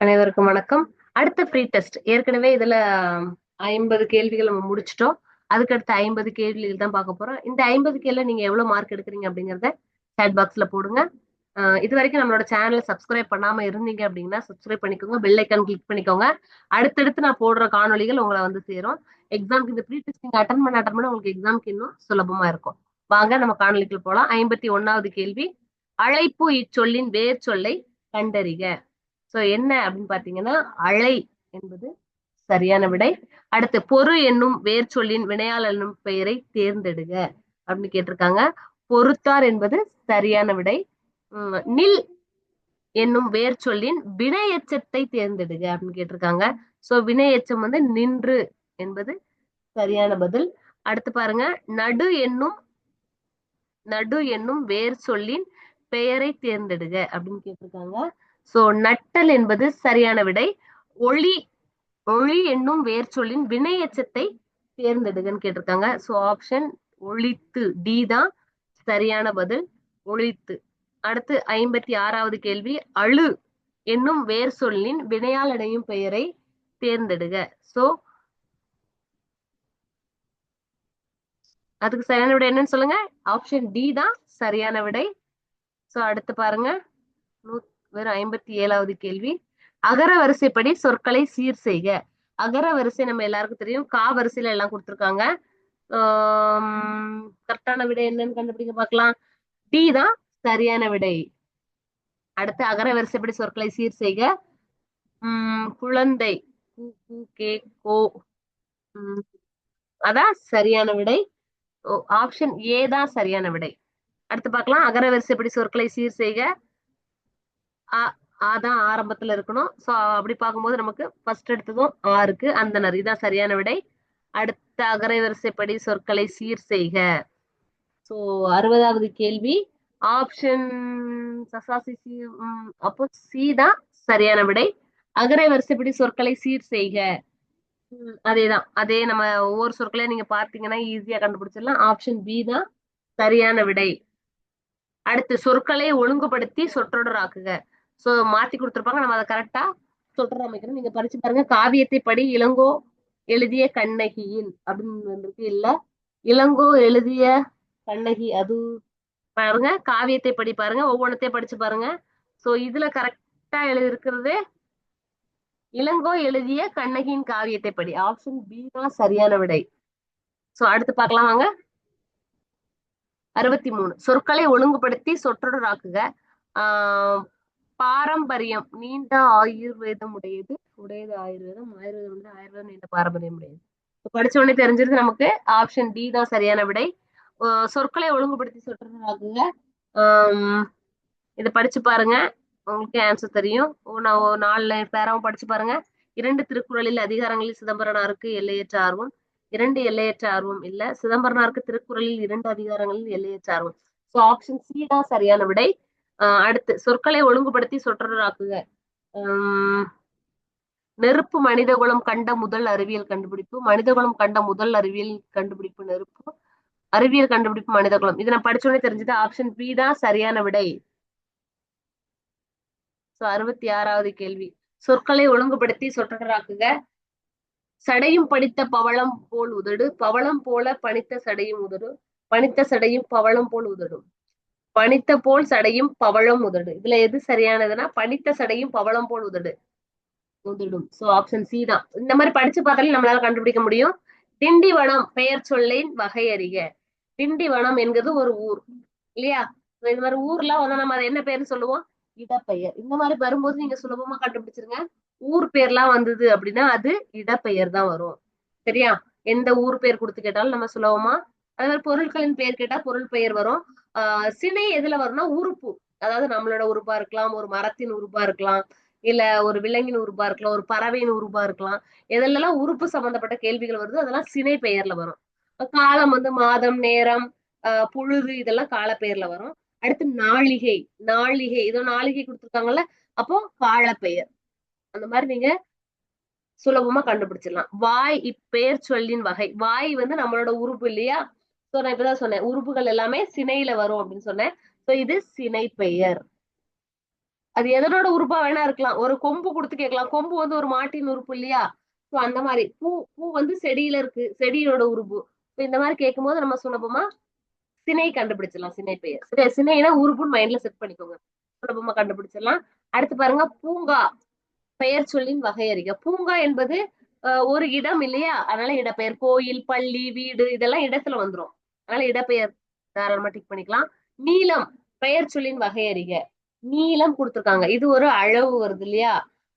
அனைவருக்கும் வணக்கம். அடுத்த ஃப்ரீ டெஸ்ட் ஏற்கனவே இதுல ஐம்பது கேள்விகள் நம்ம முடிச்சிட்டோம். அதுக்கடுத்து ஐம்பது கேள்விகள் தான் பார்க்க போறோம். இந்த ஐம்பது கேள்வி நீங்க எவ்வளவு மார்க் எடுக்கிறீங்க அப்படிங்கறத சேட் பாக்ஸ்ல போடுங்க. இது வரைக்கும் நம்மளோட சேனலை சப்ஸ்கிரைப் பண்ணாம இருந்தீங்க அப்படின்னா சப்ஸ்கிரைப் பண்ணிக்கோங்க. பெல் ஐக்கான் கிளிக் பண்ணிக்கோங்க. அடுத்தடுத்து நான் போடுற காணொலிகள் உங்களை வந்து சேரும். எக்ஸாம்க்கு இந்த ப்ரீ டெஸ்ட் நீங்க அட்டன் பண்ண அட்டன் பண்ண உங்களுக்கு எக்ஸாம்க்கு இன்னும் சுலபமா இருக்கும். வாங்க நம்ம காணொளிக்குள்ள போலாம். ஐம்பத்தி ஒன்னாவது கேள்வி. அழைப்பு இச்சொல்லின் வேர் சொல்லை கண்டறிக. சோ என்ன அப்படின்னு பாத்தீங்கன்னா அழை என்பது சரியான விடை. அடுத்து பொறு என்னும் வேர் சொல்லின் வினையால் என்னும் பெயரை தேர்ந்தெடுக அப்படின்னு கேட்டிருக்காங்க. பொறுத்தார் என்பது சரியான விடை. உம் நில் என்னும் வேர் சொல்லின் வினை எச்சத்தை தேர்ந்தெடுக அப்படின்னு கேட்டிருக்காங்க. சோ வினை எச்சம் வந்து நின்று என்பது சரியான பதில். அடுத்து பாருங்க நடு என்னும் நடு என்னும் வேர் சொல்லின் பெயரை தேர்ந்தெடுக அப்படின்னு கேட்டிருக்காங்க. சோ நட்டல் என்பது சரியான விடை. ஒளி ஒளி என்னும் வேர் சொல்லின் வினை எச்சத்தை தேர்ந்தெடுகன்னு கேட்டிருக்காங்க. சோ ஆப்ஷன் ஒளித்து டி தான் சரியான பதில். ஒளித்து அடுத்து ஐம்பத்தி ஆறாவது கேள்வி. அழு என்னும் வேர் சொல்லின் வினையால் அடையும் பெயரை தேர்ந்தெடுக சோ அதுக்கு சரியான விடை என்னன்னு சொல்லுங்க. ஆப்ஷன் டி தான் சரியான விடை. சோ அடுத்து பாருங்க. நூத்தி வெறும் ஐம்பத்தி ஏழாவது கேள்வி. அகர வரிசைப்படி சொற்களை சீர் செய்க. அகர வரிசை நம்ம எல்லாருக்கும் தெரியும். கா வரிசையில எல்லாம் கொடுத்துருக்காங்க. கரெக்டான விடை என்னன்னு கண்டுபிடிக்க பார்க்கலாம். டி தான் சரியான விடை. அடுத்து அகர வரிசைப்படி சொற்களை சீர் செய்க. உம் குழந்தை. கே கோ உம் அதான் சரியான விடை. ஆப்ஷன் ஏ தான் சரியான விடை. அடுத்து பார்க்கலாம். அகர வரிசைப்படி சொற்களை சீர் செய்க. அதான் ஆரம்பத்துல இருக்கணும். சோ அப்படி பார்க்கும்போது நமக்கு ஃபர்ஸ்ட் எடுத்ததும் ஆ இருக்கு. அந்தனர் இதான் சரியான விடை. அடுத்த அகரை வரிசைப்படி சொற்களை சீர் செய்க. சோ அறுபதாவது கேள்வி. ஆப்ஷன் சசாசி சி உம், அப்போ சி தான் சரியான விடை. அகரை வரிசைப்படி சொற்களை சீர் செய்க. அதேதான் அதே நம்ம ஒவ்வொரு சொற்களையும் நீங்க பார்த்தீங்கன்னா ஈஸியா கண்டுபிடிச்சிடலாம். ஆப்ஷன் பி தான் சரியான விடை. அடுத்து சொற்களை ஒழுங்குபடுத்தி சொற்றொடர் ஆக்குக. சோ மாத்தி கொடுத்துருப்பாங்க. நம்ம அதை கரெக்டா சொற்றொடர் அமைக்கணும் நீங்க படிச்சு பாருங்க. காவியத்தை படி இளங்கோ எழுதிய கண்ணகியின் அப்படின்னு வந்திருக்கு. இல்ல இளங்கோ எழுதிய கண்ணகி அது பாருங்க. காவியத்தை படி பாருங்க. ஒவ்வொன்றத்தையும் படிச்சு பாருங்க. சோ இதுல கரெக்டா எழுதியிருக்கிறது இளங்கோ எழுதிய கண்ணகியின் காவியத்தை படி. ஆப்ஷன் பி தான் சரியான விடை. சோ அடுத்து பார்க்கலாம் வாங்க. அறுபத்தி மூணு. சொற்களை ஒழுங்குபடுத்தி சொற்றொடர் ஆக்குக. ஆஹ் பாரம்பரியம் நீண்ட ஆயுர்வேதம் உடையது உடையது ஆயுர்வேதம் ஆயுர்வேதம் வந்து ஆயுர்வேதம் நீண்ட பாரம்பரியம் உடையது. படிச்ச உடனே தெரிஞ்சிருது நமக்கு ஆப்ஷன் டி தான் சரியான விடை. சொற்களை ஒழுங்குபடுத்தி சொற்றொடர் இதை படிச்சு பாருங்க. உங்களுக்கு ஆன்சர் தெரியும். ஓ, நான் நாலு பேராவும் படிச்சு பாருங்க. இரண்டு திருக்குறளில் அதிகாரங்களில் சிதம்பரனாருக்கு எல்லையற்ற ஆர்வம். இரண்டு எல்லையற்ற ஆர்வம் இல்ல. சிதம்பரனாருக்கு திருக்குறளில் இரண்டு அதிகாரங்களில் எல்லையற்ற ஆர்வம். சோ ஆப்ஷன் சி தான் சரியான விடை. அடுத்து சொற்களை ஒழுங்குபடுத்தி சொற்றொடராக்குக. நெருப்பு மனிதகுலம் கண்ட முதல் அறிவியல் கண்டுபிடிப்பு மனிதகுலம் கண்ட முதல் அறிவியல் கண்டுபிடிப்பு நெருப்பு அறிவியல் கண்டுபிடிப்பு மனிதகுலம். இதை நான் படிச்சோடனே தெரிஞ்சது ஆப்ஷன் பி தான் சரியான விடை. சோ அறுபத்தி ஆறாவது கேள்வி. சொற்களை ஒழுங்குபடுத்தி சொற்றொடராக்குக. சடையும் படித்த பவளம் போல் உதடு பவளம் போல பனித்த சடையும் உதடு பனித்த சடையும் பவளம் போல் உதடும். பனித்த போல் சடையும் பவளம் உதடு. இதுல எது சரியானதுன்னா பனித்த சடையும் பவளம் போல் உதடு. உதடும். சோ ஆப்ஷன் சி தான். இந்த மாதிரி படிச்சு பார்த்தாலே நம்மளால கண்டுபிடிக்க முடியும். திண்டிவனம் பெயர் சொல்லின் வகை அறிக. திண்டிவனம் என்கிறது ஒரு ஊர். இல்லையா? இந்த மாதிரி ஊர்லாம் வந்து நம்ம அதை என்ன பேர்னு சொல்லுவோம்? இடப்பெயர். இந்த மாதிரி வரும்போது நீங்க சுலபமா கண்டுபிடிச்சிருங்க. ஊர் பேர்லாம் வந்தது அப்படின்னா அது இடப்பெயர் தான் வரும். சரியா? எந்த ஊர் பேர் கொடுத்து கேட்டாலும் நம்ம சுலபமா அதே மாதிரி பொருட்களின் பெயர் கேட்டா பொருள் பெயர் வரும். ஆஹ் சினை எதுல வரும்னா உறுப்பு. அதாவது நம்மளோட உறுப்பா இருக்கலாம் ஒரு மரத்தின் உறுப்பா இருக்கலாம் இல்ல ஒரு விலங்கின் உறுப்பா இருக்கலாம் ஒரு பறவையின் உறுப்பா இருக்கலாம். எதுலெல்லாம் உறுப்பு சம்பந்தப்பட்ட கேள்விகள் வருது அதெல்லாம் சினை பெயர்ல வரும். காலம் வந்து மாதம் நேரம் ஆஹ் பொழுது இதெல்லாம் கால பெயர்ல வரும். அடுத்து நாளிகை நாளிகை இதோ நாளிகை கொடுத்துருக்காங்கல்ல அப்போ காலப்பெயர். அந்த மாதிரி நீங்க சுலபமா கண்டுபிடிச்சிடலாம். வாய் இப்பெயர் சொல்லின் வகை. வாய் வந்து நம்மளோட உறுப்பு இல்லையா? சோ நான் இப்பதான் சொன்னேன் உறுப்புகள் எல்லாமே சினையில வரும் அப்படின்னு சொன்னேன். சோ இது சினை பெயர் அது எதனோட உறுப்பா வேணா இருக்கலாம். ஒரு கொம்பு கொடுத்து கேட்கலாம். கொம்பு வந்து ஒரு மாட்டின் உறுப்பு இல்லையா? ஸோ அந்த மாதிரி. பூ பூ வந்து செடியில இருக்கு. செடியோட உறுப்பு. இந்த மாதிரி கேட்கும்போது நம்ம சுலபமா சினை கண்டுபிடிச்சிடலாம் சினை பெயர் சரி சினைனா உறுப்புன்னு மைண்ட்ல செட் பண்ணிக்கோங்க. சுலபமா கண்டுபிடிச்சிடலாம். அடுத்து பாருங்க பூங்கா. பெயர் சொல்லின் வகையறிக பூங்கா என்பது ஒரு இடம் இல்லையா? அதனால இடப்பெயர் கோயில் பள்ளி வீடு இதெல்லாம் இடத்துல வந்துரும். அதனால இடப்பெயர் தாராளமா டிக் பண்ணிக்கலாம். நீளம் பெயர் சொல்லின் வகையறிக நீளம் கொடுத்திருக்காங்க. இது ஒரு அளவு வருது இல்லையா?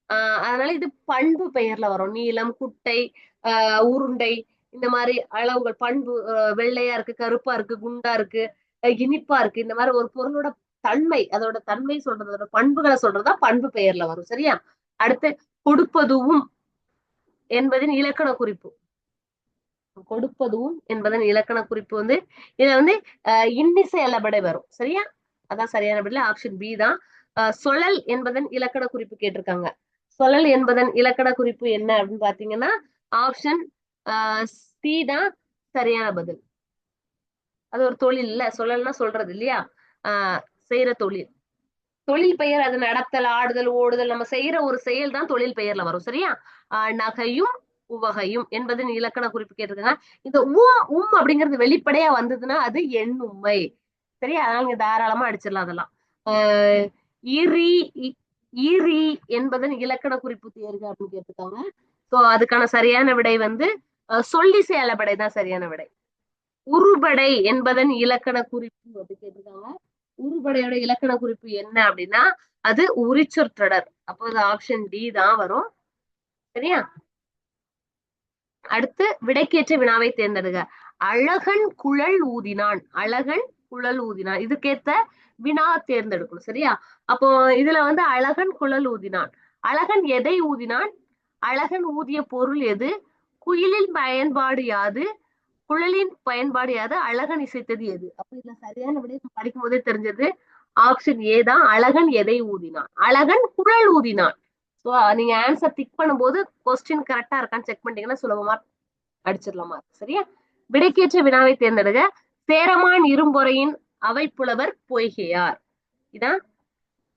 ஆஹ் அதனால இது பண்பு பெயர்ல வரும். நீளம் குட்டை ஆஹ் உருண்டை இந்த மாதிரி அளவுகள். பண்பு வெள்ளையா இருக்கு கருப்பா இருக்கு குண்டா இருக்கு இனிப்பா இருக்கு. இந்த மாதிரி ஒரு பொருளோட தன்மை அதோட தன்மை சொல்றது அதோட பண்புகளை சொல்றதா பண்பு பெயர்ல வரும். சரியா? அடுத்து கொடுப்பதுவும் என்பதின் இலக்கண குறிப்பு. கொடுப்பதும் என்பதன் இலக்கண குறிப்பு வந்து இதுல வந்து அஹ் இன்னிசை அல்லபடை வரும். சரியா? அதான் சரியான பதில் ஆப்ஷன் பி தான். அஹ் என்பதன் இலக்கண குறிப்பு கேட்டிருக்காங்க. சொலல் என்பதன் இலக்கண குறிப்பு என்ன அப்படின்னு பாத்தீங்கன்னா ஆப்ஷன் சி தான் சரியான பதில். அது ஒரு தொழில் இல்ல. சொல்லல்னா சொல்றது இல்லையா? ஆஹ் செய்யற தொழில். தொழில் பெயர் அது நடத்தல் ஆடுதல் ஓடுதல் நம்ம செய்யற ஒரு செயல் தான் தொழில் பெயர்ல வரும். சரியா? நகையும் உவகையும் என்பதன் இலக்கண குறிப்பு கேட்டிருக்காங்க இந்த உ உம் அப்படிங்கிறது வெளிப்படையா வந்ததுன்னா அது எண்ணுமை சரியா? அதனால நீங்க தாராளமா அடிச்சிடலாம் அதெல்லாம். ஆஹ் இரி இ- என்பதன் இலக்கண குறிப்பு தேர்வு அப்படின்னு கேட்டிருக்காங்க. சோ அதுக்கான சரியான விடை வந்து சொல்லி செயலபடை தான் சரியான விடை. உருபடை என்பதன் இலக்கண குறிப்பு அப்படின்னு கேட்டிருக்காங்க. உருபடையோட இலக்கண குறிப்பு என்ன அப்படின்னா அது உரிச்சொற்றொடர். அப்போ அது ஆப்ஷன் டி தான் வரும். சரியா? அடுத்து விடைக்கேற்ற வினாவை தேர்ந்தெடுக அழகன் குழல் ஊதினான். அழகன் குழல் ஊதினான். இதுக்கேத்த வினா தேர்ந்தெடுக்கணும் சரியா? அப்போ இதுல வந்து அழகன் குழல் ஊதினான். அழகன் எதை ஊதினான்? அழகன் ஊதிய பொருள் எது? குயிலின் பயன்பாடு யாது? குழலின் பயன்பாடு யாது? அழகன் இசைத்தது எது? அப்ப இதுல சரியான விடை படிக்கும் போதே தெரிஞ்சது. ஆப்ஷன் ஏ தான். அழகன் எதை ஊதினான்? அழகன் குழல் ஊதினான். சோ நீங்க ஆன்சர் டிக் பண்ணும்போது கொஸ்டின் கரெக்டா இருக்கான்னு செக் பண்ணிட்டீங்கன்னா சுலபமா அடிச்சிடலாமா? சரியா? விடைக்கேற்ற வினாவை தேர்ந்தெடுக சேரமான் இரும்பொறையின் அவைப்புலவர் பொய்கையார். இதான்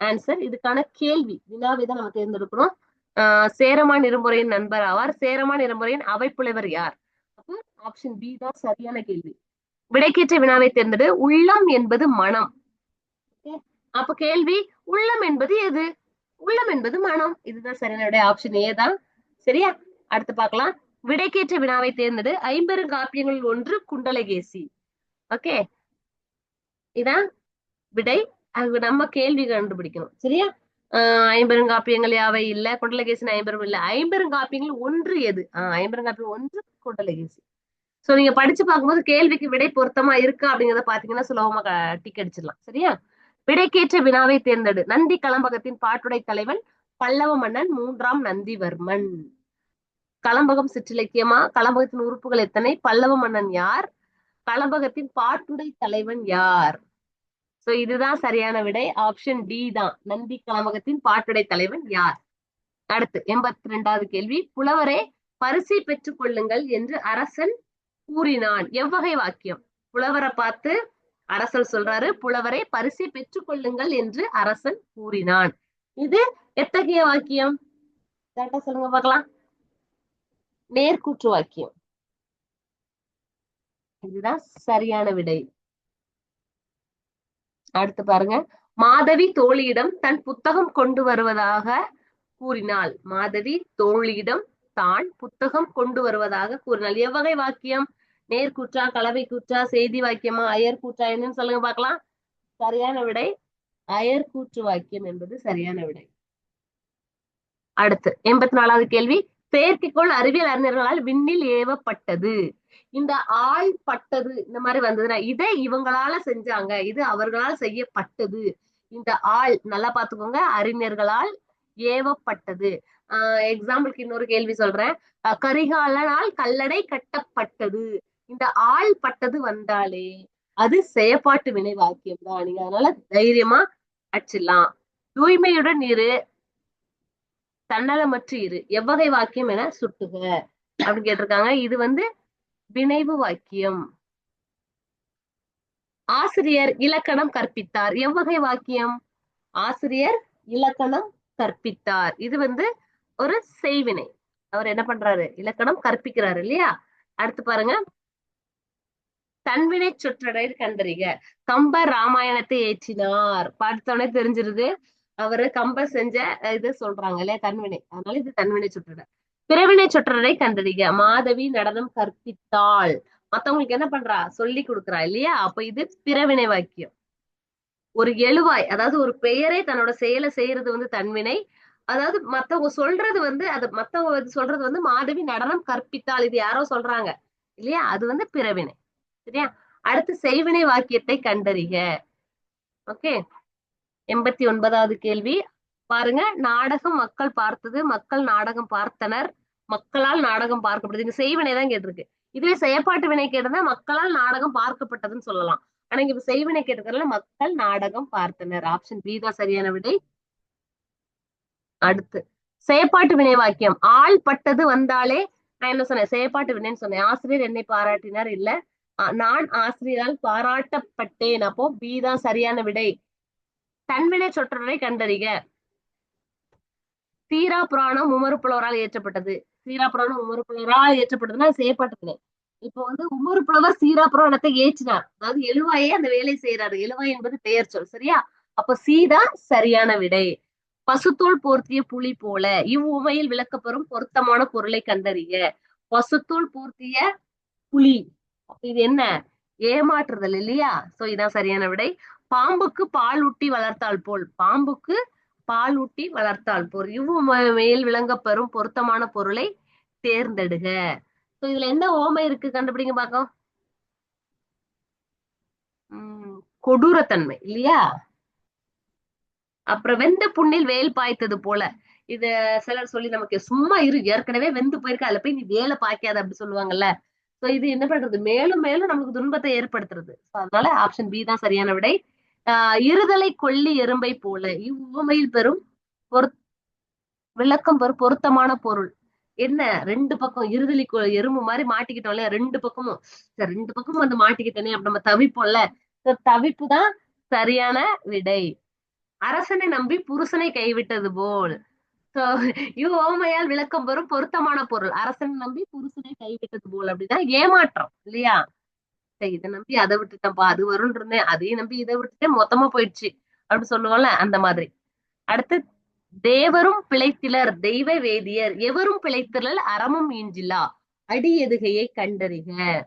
ஆன்சர் இதுக்கான கேள்வி. வினாவை தான் நம்ம தேர்ந்தெடுக்கணும் ஆஹ் சேரமான் இரும்புறையின் நண்பர் ஆவார். சேரமான் இரும்புறையின் அவைப்புலவர் யார்? அப்போ ஆப்ஷன் பி தான் சரியான கேள்வி. விடைக்கேற்ற வினாவை தேர்ந்தெடு. உள்ளம் என்பது மனம். அப்ப கேள்வி உள்ளம் என்பது எது? உள்ளம் என்பது மனம். இதுதான் சரியான ஆப்ஷன் ஏ தான். சரியா? அடுத்து பார்க்கலாம். விடைக்கேற்ற வினாவை தேர்ந்தெடு. ஐம்பெரும் காப்பியங்களில் ஒன்று குண்டலகேசி. ஓகே இதான் விடை. அது நம்ம கேள்வி கண்டுபிடிக்கணும். சரியா? ஆஹ் ஐம்பெருங்காப்பியங்கள் யாவை இல்ல? குண்டலகேசின் ஐம்பெரும் இல்ல. ஐம்பெரும் காப்பியங்கள் ஒன்று எது? ஆஹ் ஐம்பெருங்காப்பியம் ஒன்று குண்டலகேசி. சோ நீங்க படிச்சு பார்க்கும்போது கேள்விக்கு விடை பொருத்தமா இருக்கா அப்படிங்கறத பாத்தீங்கன்னா சுலபமா டிக் அடிச்சிடலாம். சரியா? விடைக்கேற்ற வினாவை தேர்ந்தெடு. நந்தி கலம்பகத்தின் பாட்டுடை தலைவன் பல்லவ மன்னன் மூன்றாம் நந்திவர்மன். கலம்பகம் சிற்றிலக்கியமா? கலம்பகத்தின் உறுப்புகள் எத்தனை? பல்லவ மன்னன் யார்? கலம்பகத்தின் பாட்டுடை தலைவன் யார்? சோ இதுதான் சரியான விடை. ஆப்ஷன் டி தான். நந்தி கலம்பகத்தின் பாட்டுடை தலைவன் யார்? அடுத்து எண்பத்தி ரெண்டாவது கேள்வி. புலவரே பரிசை பெற்றுக் கொள்ளுங்கள் என்று அரசன் கூறினான். எவ்வகை வாக்கியம்? புலவரை பார்த்து அரசர் சொல்றாரு புலவரை பரிசை பெற்றுக் கொள்ளுங்கள் என்று அரசன் கூறினான். இது எத்தகைய வாக்கியம்? கரெக்டா சொல்லுங்க பார்க்கலாம். நேர்கூற்று வாக்கியம். இதுதான் சரியான விடை. அடுத்து பாருங்க. மாதவி தோழியிடம் தன் புத்தகம் கொண்டு வருவதாக கூறினாள். மாதவி தோழியிடம் தான் புத்தகம் கொண்டு வருவதாக கூறினாள். எவ்வகை வாக்கியம்? நேர்கூற்றா கலவை கூற்றா செய்தி வாக்கியமா அயர் கூற்றா என்னன்னு சொல்லுங்க பார்க்கலாம். சரியான விடை அயர் கூற்று வாக்கியம் என்பது சரியான விடை. அடுத்து எண்பத்தி நாலாவது கேள்வி செயற்கைக்கோள் அறிவியல் அறிஞர்களால் விண்ணில் ஏவப்பட்டது. இந்த ஆள் பட்டது இந்த மாதிரி வந்ததுன்னா இதை இவங்களால செஞ்சாங்க இது அவர்களால் செய்யப்பட்டது. இந்த ஆள் நல்லா பாத்துக்கோங்க அறிஞர்களால் ஏவப்பட்டது. ஆஹ் எக்ஸாம்பிளுக்கு இன்னொரு கேள்வி சொல்றேன். கரிகாலனால் கல்லடை கட்டப்பட்டது. இந்த ஆள் பட்டது வந்தாலே அது செயற்பாட்டு வினை வாக்கியம் தான். நீங்க அதனால தைரியமா அடிச்சிடலாம். தூய்மையுடன் இரு. தன்னலமற்று இரு. எவ்வகை வாக்கியம் என சுட்டுக அப்படின்னு கேட்டிருக்காங்க. இது வந்து வினைவு வாக்கியம். ஆசிரியர் இலக்கணம் கற்பித்தார். எவ்வகை வாக்கியம்? ஆசிரியர் இலக்கணம் கற்பித்தார். இது வந்து ஒரு செய்வினை. அவர் என்ன பண்றாரு? இலக்கணம் கற்பிக்கிறாரு இல்லையா? அடுத்து பாருங்க. தன்வினை சுற்றடை கண்டறிக. கம்ப ராமாயணத்தை ஏற்றினார். பார்த்தோன்னே தெரிஞ்சிருது. அவரு கம்ப செஞ்ச இது சொல்றாங்க இல்லையா? தன்வினை. அதனால இது தன்வினை சுற்றடை. பிறவினை சுற்றடை கண்டறிக. மாதவி நடனம் கற்பித்தாள். மத்தவங்களுக்கு என்ன பண்றா? சொல்லி கொடுக்குறா இல்லையா? அப்ப இது பிறவினை வாக்கியம். ஒரு எழுவாய் அதாவது ஒரு பெயரே தன்னோட செயலை செய்யறது வந்து தன்வினை. அதாவது மத்தவங்க சொல்றது வந்து அது மத்தவங்க சொல்றது வந்து மாதவி நடனம் கற்பித்தாள். இது யாரோ சொல்றாங்க. இல்லையா? அது வந்து பிறவினை. சரியா? அடுத்து செய்வினை வாக்கியத்தை கண்டறிக. ஓகே? எண்பத்தி ஒன்பதாவது கேள்வி. பாருங்க நாடகம் மக்கள் பார்த்தது மக்கள் நாடகம் பார்த்தனர் மக்களால் நாடகம் பார்க்கப்படுது. இங்க செய்வினை தான் கேட்டிருக்கு. இதுவே செயற்பாட்டு வினை கேட்டிருந்தா மக்களால் நாடகம் பார்க்கப்பட்டதுன்னு சொல்லலாம். ஆனா இங்க இப்ப செய்வினை கேட்டிருக்கிறதுல மக்கள் நாடகம் பார்த்தனர். ஆப்ஷன் பி தான் சரியான விடை. அடுத்து செயற்பாட்டு வினை வாக்கியம். ஆள் பட்டது வந்தாலே நான் என்ன சொன்னேன்? செயற்பாட்டு வினைன்னு சொன்னேன். ஆசிரியர் என்னை பாராட்டினார்? இல்ல. நான் ஆசிரியரால் பாராட்டப்பட்டேன். அப்போ பி தான் சரியான விடை. தன்வினை சொற்றொடரை கண்டறிக. சீரா புராணம் உமரு புலவரால் இயற்றப்பட்டது. சீரா புராணம் உமறு புலவரால் இயற்றப்பட்டதுன்னா அது இப்போ வந்து உமரு புலவர் சீரா புராணத்தை ஏற்றினார் அதாவது எழுவாயே அந்த வேலை செய்யறாரு எழுவாய் என்பது பெயர் சொல் சரியா? அப்ப சீதா சரியான விடை. பசுத்தோல் போர்த்திய புலி போல இவ்வுமையில் விளக்கப்பெறும் பொருத்தமான பொருளை கண்டறிய பசுத்தோல் போர்த்திய புலி. இது என்ன? ஏமாற்றுதல் இல்லையா? சோ இதான் சரியான விடை. பாம்புக்கு பால் ஊட்டி வளர்த்தால் போல். பாம்புக்கு பால் ஊட்டி வளர்த்தால் போல். இவ்வுமையில் விளங்கப்பெறும் பொருத்தமான பொருளை தேர்ந்தெடுக. சோ இதுல என்ன ஓமை இருக்கு? கண்டுபிடிங்க பாக்கோம் உம் கொடூரத்தன்மை இல்லையா? அப்புறம் வெந்த புண்ணில் வேல் பாய்த்தது போல. இத சிலர் சொல்லி நமக்கு சும்மா இரு. ஏற்கனவே வெந்து போயிருக்க. அதுல போய் நீ வேலை பாய்க்காத அப்படி சொல்லுவாங்கல்ல. சோ இது என்ன பண்றது? மேலும் மேலும் நமக்கு துன்பத்தை ஏற்படுத்துறது. அதனால ஆப்ஷன் பி தான் சரியான விடை. ஆஹ் இருதலை கொல்லி எறும்பை போல இவ்வுமையில் பெறும் பொரு விளக்கம் பெறும் பொருத்தமான பொருள். என்ன? ரெண்டு பக்கம் இருதலி எறும்பு மாதிரி மாட்டிக்கிட்டோம் இல்லையா? ரெண்டு பக்கமும். சரி, ரெண்டு பக்கமும் வந்து மாட்டிக்கிட்டோன்னே அப்ப நம்ம தவிப்போம்ல. சோ தவிப்பு தான் சரியான விடை. அரசனை நம்பி புருஷனை கைவிட்டது போல். So, ஓமையால் விளக்கம் வரும் பொருத்தமான பொருள். அரசனை நம்பி புருஷனை கைவிட்டது போல் அப்படின்னா ஏமாற்றம் இல்லையா? சரி, இதை நம்பி அதை விட்டுட்டேன்ப்பா அது வரும்னு இருந்தேன் அதையும் நம்பி இதை விட்டுட்டேன் மொத்தமா போயிடுச்சு அப்படின்னு சொல்லுவோம்ல அந்த மாதிரி. அடுத்து தேவரும் பிழைத்திலர் தெய்வ வேதியர். எவரும் பிழைத்திலர் அறமும் ஈஞ்சிலா? அடி எதுகையை கண்டறிக.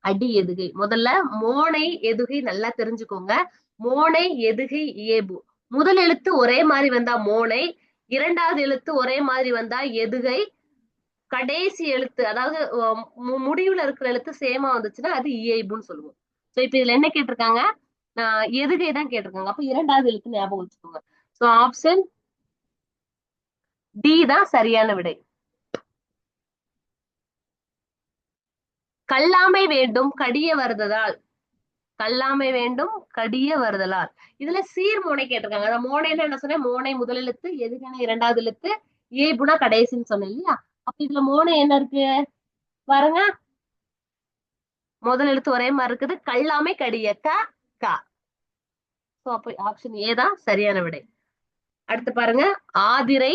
அடி எதுகை. முதல்ல மோனை எதுகை நல்லா தெரிஞ்சுக்கோங்க. மோனை எதுகை ஏபு முதல் எழுத்து ஒரே மாதிரி வந்தா மோனை இரண்டாவது எழுத்து ஒரே மாதிரி வந்தா எதுகை? கடைசி எழுத்து அதாவது முடிவுல இருக்கிற எழுத்து சேமா வந்துச்சுன்னா அது இயைபுன்னு சொல்லுவோம். சோ இப்ப இதுல என்ன கேட்டிருக்காங்க? ஆஹ் எதுகை தான் கேட்டிருக்காங்க. அப்ப இரண்டாவது எழுத்து ஞாபகம் வச்சுக்கோங்க. சோ ஆப்ஷன் டி தான் சரியான விடை. கல்லாமை வேண்டும் கடிய வருததால். கல்லாமை வேண்டும் கடிய வருதலால். இதுல சீர் மோனை கேட்டிருக்காங்க. அந்த மோனைன்னு என்ன சொன்னேன்? மோனை முதல் எழுத்து எதுக்கான இரண்டாவது எழுத்து ஏபுனா கடைசின்னு சொன்னேன் இல்லையா? அப்ப இதுல மோனை என்ன இருக்கு? பாருங்க. முதல் எழுத்து ஒரே மாதிரி இருக்குது. கல்லாமை கடிய க க. சோ அப்ப ஆப்ஷன் ஏ தான் சரியான விடை. அடுத்து பாருங்க. ஆதிரை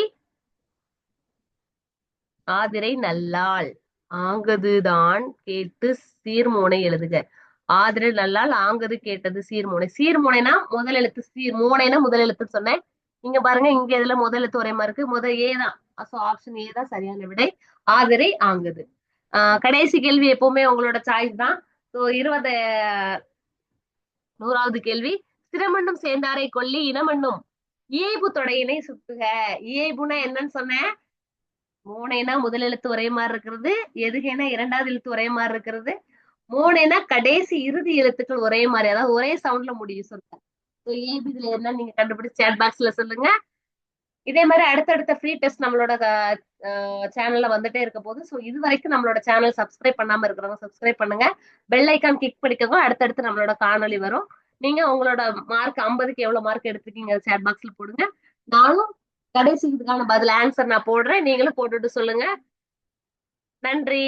ஆதிரை நல்லாள். ஆங்கதுதான் கேட்டு சீர்மோனை எழுதுக. ஆதிர நல்லால் ஆங்கது கேட்டது சீர்மோனை. சீர்மோனைனா முதல் எழுத்து சீர் மோனைனா முதல் எழுத்துன்னு சொன்னேன். இங்க பாருங்க இங்க இதுல முதல் எழுத்து ஒரே மாதிரி இருக்கு. முதல் ஏ தான். சோ ஆப்ஷன் ஏ தான் சரியான விடை. ஆதிரை ஆங்குது. ஆஹ் கடைசி கேள்வி எப்பவுமே உங்களோட சாய்ஸ் தான். சோ இருபது நூறாவது கேள்வி. சிரமண்ணும் சேர்ந்தாரை கொல்லி இனமண்ணும். இயைபு தொடையினை சுட்டுக. இயைபுனா என்னன்னு சொன்னேன். மூனைனா முதல் எழுத்து ஒரே மாதிரி இருக்கிறது. எதுகைனா இரண்டாவது எழுத்து ஒரே மாதிரி இருக்கிறது. மூனைனா கடைசி இறுதி எழுத்துக்கள் ஒரே மாதிரி அதாவது ஒரே சவுண்ட்ல முடியும் சொல்லுங்க. ஸோ ஏபி என்ன நீங்க கண்டுபிடிச்சு சேட் பாக்ஸ்ல சொல்லுங்க. இதே மாதிரி அடுத்தடுத்த ஃப்ரீ டெஸ்ட் நம்மளோட சேனல்ல வந்துட்டே இருக்க போது ஸோ இது வரைக்கும் நம்மளோட சேனல் சப்ஸ்கிரைப் பண்ணாம இருக்கிறவங்க சப்ஸ்கிரைப் பண்ணுங்க. பெல் ஐக்கான் கிளிக் பண்ணிக்கோங்க அடுத்தடுத்து நம்மளோட காணொலி வரும். நீங்க உங்களோட மார்க் ஐம்பதுக்கு எவ்வளவு மார்க் எடுத்திருக்கீங்க சேட் பாக்ஸ்ல போடுங்க. நானும் கடைசி இதுக்கான பதில் ஆன்சர் நான் போடுறேன். நீங்களும் போட்டுட்டு சொல்லுங்க. நன்றி.